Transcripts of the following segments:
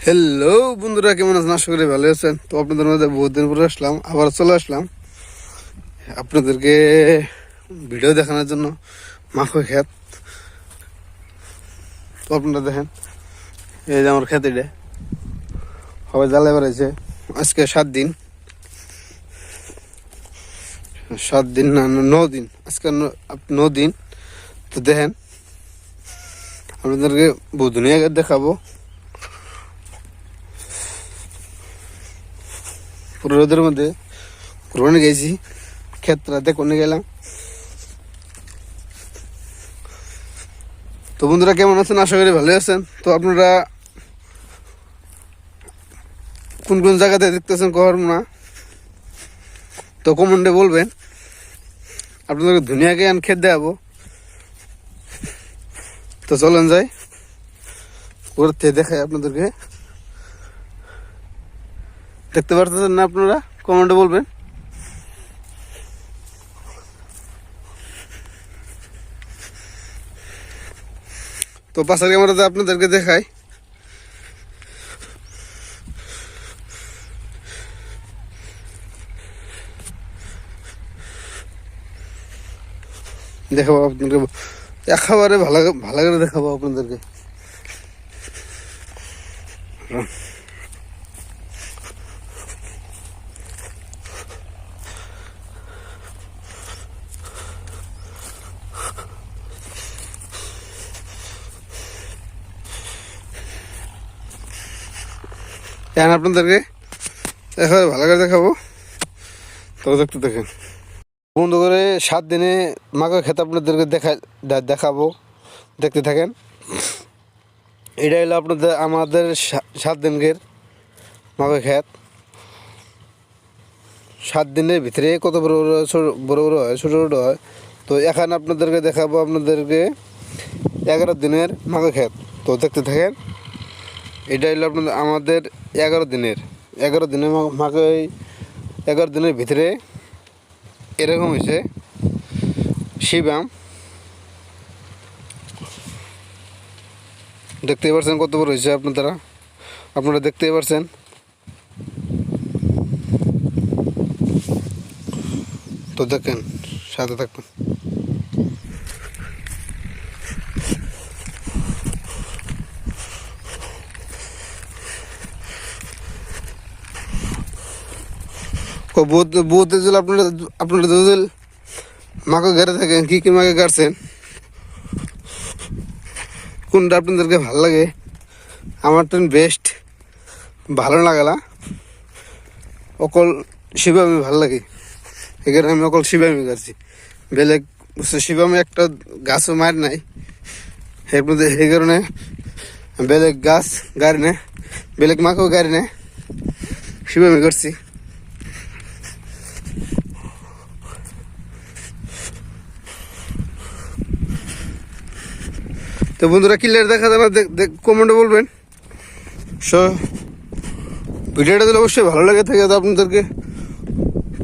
Hello বন্ধুরা, কেমন আছেন? আশা করি ভালো আছেন। তো আপনাদের মধ্যে বহুত দিন পরে আসলাম, আবার চলে আসলাম। আপনাদেরকে ভিডিও দেখানোর জন্য মাখো ক্ষেত তো আপনারা দেখেন, এই যে আমার এটা। সবাই জ্বালাই বেড়াইছে। আজকে সাত দিন। সাত দিন না, ন- দিন। আজকে ন- দিন। তো দেখেন, আপনাদেরকে বহুত দুনিয়া দেখাবো। রোদের মধ্যে কুরবানি গেছি। ক্ষেত্রাতে কোনে গেলাম। তো বন্ধুরা, কেমন আছেন? আশা করি ভালো আছেন। তো আপনারা কোন কোন জায়গাতে দেখতেছেন কর না তো কমেন্টে বলবেন। আপনাদেরকে দুনিয়াকে আন খেত দেখাবো। তো চলেন যাই। ওরতে দেখাই আপনাদেরকে। দেখতে পারতেছেন না আপনারা? কমেন্টে বলবেন। তো পাশের ক্যামেরাতে আপনাদেরকে দেখাই। দেখাবো আপনাদেরকে। একেবারে ভালো ভালো করে দেখাবো আপনাদেরকে। এখন আপনাদেরকে একেবারে ভালো করে দেখাবো। তবে দেখতে দেখেন। বন্ধু করে সাত দিনে মাকে খেতে আপনাদেরকে দেখা দেখাবো। দেখতে থাকেন। এটা হলো আপনাদের, আমাদের সাত দিনকের মাকে খেত সাত দিনের ভিতরে কত বড় বড় বড় বড় হয়, ছোটো ছোটো হয়। তো এখানে আপনাদেরকে দেখাবো আপনাদেরকে এগারো দিনের মাকে খেত তো দেখতে থাকেন। এটা হলো আপনাদের, আমাদের এগারো দিনের এগারো দিনের মাকে ওই এগারো দিনের ভিতরে এরকম হয়েছে শিবাম দেখতে পারছেন কত বড় হয়েছে আপনারা আপনারা দেখতে পারছেন। তো দেখেন, সাথে থাকবেন। ও বহুত বহুত যদি আপনারা আপনারা যদি মাকে ঘরে থাকেন, কী কী মাকে কাটছেন কোনটা আপনাদেরকে ভালো লাগে? আমার তো বেস্ট ভালো লাগালা অকল শিবামি ভালো লাগে। এখানে আমি অকল শিবামি কাটছি বেলেগ শিবামি একটা গাছও মার নাই। এর এই কারণে বেলেগ গাছ গাড়ি নেয় বেলেগ মাকেও গাড়ি নেয় শিবামি করছি তো বন্ধুরা ক্লিয়ার দেখা যাবে কমেন্টে বলবেন। সো, ভিডিওটা যদি অবশ্যই ভালো লাগে থাকে আপনাদেরকে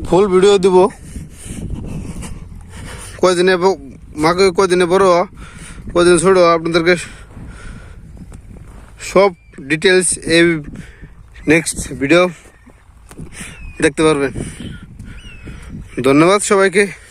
ফুল ভিডিও দিব। কয়দিনে ব- মাকে কয়দিনে বড় কয়দিন ছোট আপনাদেরকে সব ডিটেলস এই নেক্সট ভিডিও দেখতে পারবেন। ধন্যবাদ সবাইকে।